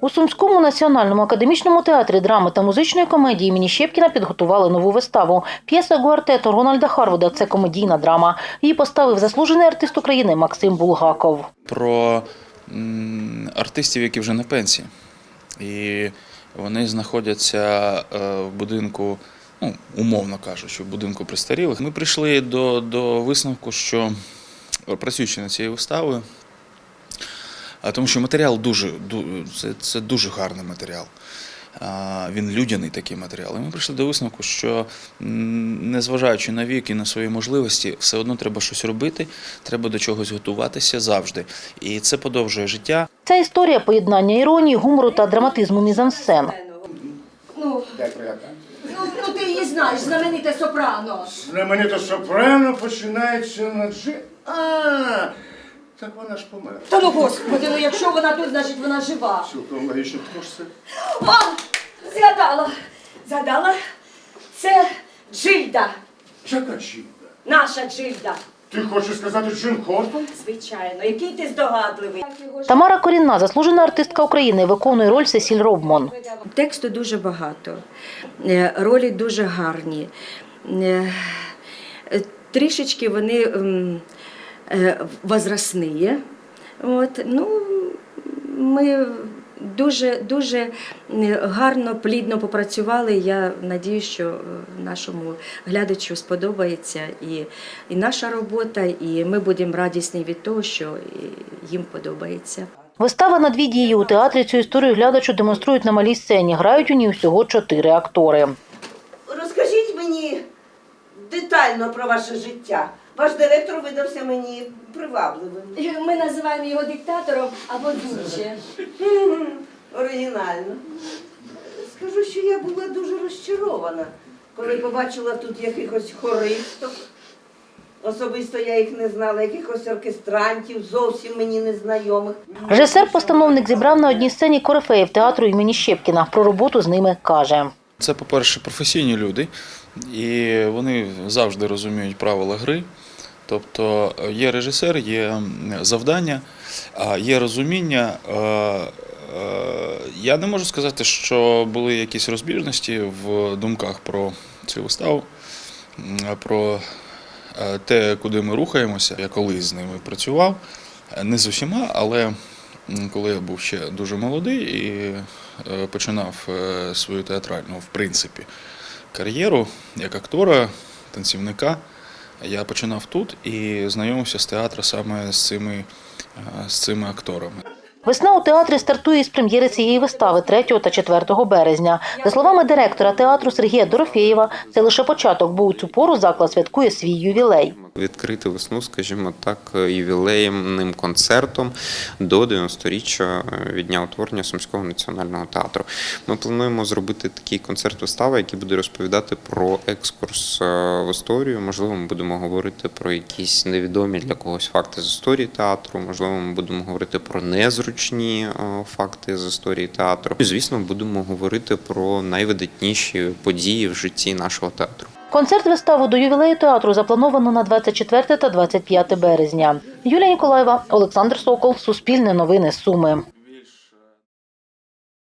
У Сумському національному академічному театрі драми та музичної комедії імені Щепкіна підготували нову виставу. П'єса Гуартету Рональда Харвуда це комедійна драма. Її поставив заслужений артист України Максим Булгаков. про артистів, які вже на пенсії. І вони знаходяться е, в будинку, ну, умовно кажучи, в будинку престарілих. Ми прийшли до, до висновку, що працюючи над цією виставою, а тому що матеріал дуже, ду- це, це дуже гарний матеріал. А, Він людяний такий матеріал. І ми прийшли до висновку, що незважаючи на вік і на свої можливості, все одно треба щось робити, треба до чогось готуватися завжди. І це подовжує життя. Ця історія поєднання іронії, гумору та драматизму мізансцен. Ну, ну, ну ти її знаєш, знамените сопрано. Знамените сопрано починається на джи. А, так вона ж померла. Та ну господи, ну якщо вона тут, значить вона жива. Цілком логічно, тому що це О, згадала, згадала. Це Джильда, чака Джілда. наша Джильда. Ти хочеш сказати Джин Хортон? Звичайно, який ти здогадливий. Тамара Корінна, заслужена артистка України, виконує роль Сесіль Робмон. Тексту дуже багато, е, ролі дуже гарні. Е, е, Трішечки вони м, е, возрастні. От, ну, ми дуже, дуже е, гарно, плідно попрацювали. Я надію, що е, нашому глядачу сподобається і, і наша робота, і ми будемо радісні від того, що їм подобається. Вистава на дві дії у театрі цю історію глядачу демонструють на малій сцені. Грають у ній всього чотири актори. Детально про ваше життя. Ваш директор видався мені привабливим. Ми називаємо його диктатором або дужче. Оригінально. Скажу, що я була дуже розчарована, коли побачила тут якихось хористок. Особисто я їх не знала, якихось оркестрантів, зовсім мені незнайомих. Режисер-постановник зібрав на одній сцені корифеїв театру імені Щепкіна. Про роботу з ними каже. Це, по-перше, професійні люди, і вони завжди розуміють правила гри. Тобто е, є режисер, є завдання, є розуміння. Е, е, Я не можу сказати, що були якісь розбіжності в думках про цю виставу, про те, куди ми рухаємося. Я колись з ними працював, не з усіма, але коли я був ще дуже молодий і починав свою театральну, в принципі, кар'єру як актора, танцівника. Я починав тут і знайомився з театром саме з цими, е, з цими акторами. Весна у театрі стартує із прем'єри цієї вистави 3 та 4 березня. За словами директора театру Сергія Дорофєєва, це лише початок, бо у цю пору заклад святкує свій ювілей. Відкрити весну, скажімо так, ювілейним концертом до 90-річчя від дня утворення Сумського національного театру. Ми плануємо зробити такий концерт вистави, який буде розповідати про екскурс е, в історію. Можливо, ми будемо говорити про якісь невідомі для когось факти з історії театру. Можливо, ми будемо говорити про незручні е, факти з історії театру. І, звісно, будемо говорити про найвидатніші події в житті нашого театру. Концерт виставу до ювілею театру заплановано на 24 та 25 березня. Юлія Ніколаєва, Олександр Сокол, Суспільне новини Суми.